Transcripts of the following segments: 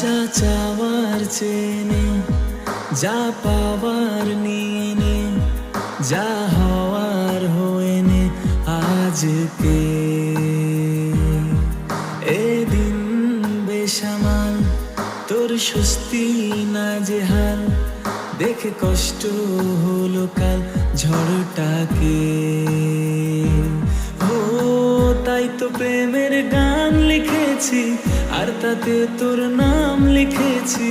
যা চাওয়ার চেনে, যা পাওয়ার নিয়ে যা হওয়ার হয়ে নে আজকে। এদিন বেসামাল, তোর স্বস্তি না যে হাল, দেখে কষ্ট হলো কাল ঝড়টাকে। ও, তাই তো প্রেমের গান লিখেছি আর তাতে তোর নাম লিখেছি।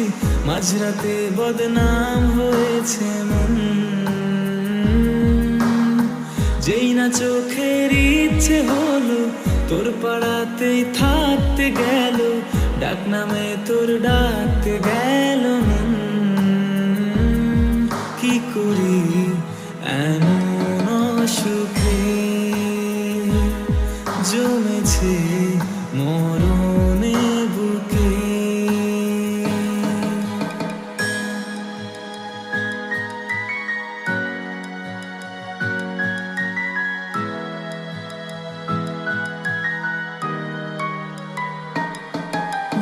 মাঝরাতে বদনাম হয়েছে মন। যেই না চোখের ইচ্ছে হলো, তোর পাড়াতেই থাকতে গেল। ডাক নামে তোর ডাকতে গেল কি করি এমন সুখে জমেছে মরণে বুকে।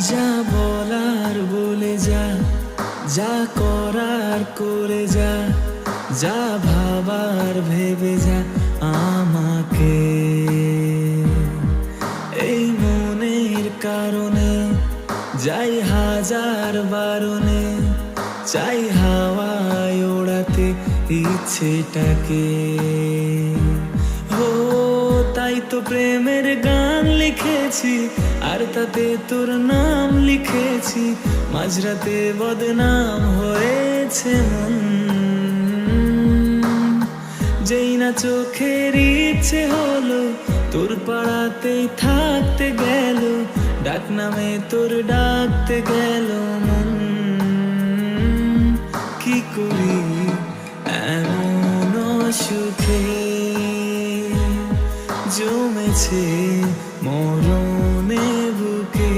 যা বলার বলে যা যা করার করে যা যা ভাবার ভেবে যা। ওড়াতে ইচ্ছেটাকে। ও, তাই তো প্রেমের গান লিখেছি, আর তাতে তোর নাম লিখেছি। মাঝরাতে বদনাম হয়েছে মন। যেই না চোখের ইচ্ছে হলো, তোর পাড়াতেই থাকতে গেল, ডাক নামে তোর ডাকতে গেল মন। কি করি? এমন সুখে জমেছে মরণে বুকে।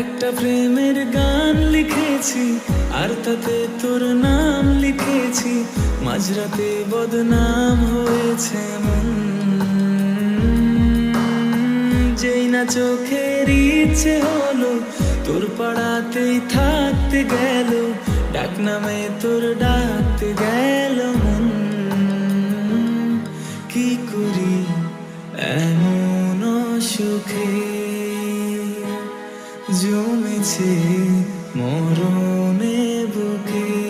একটা প্রেমের গান লিখেছি, আর তাতে তোর নাম লিখেছি। মাঝরাতে বদনাম হয়েছে মন। যেই না চোখের ইচ্ছে হলো, তোর পাড়াতেই থাকতে গেল। ডাক নামে তোর ডাক গেল মন। কি করি এমন সুখে? জমেছে মরণে বুকে।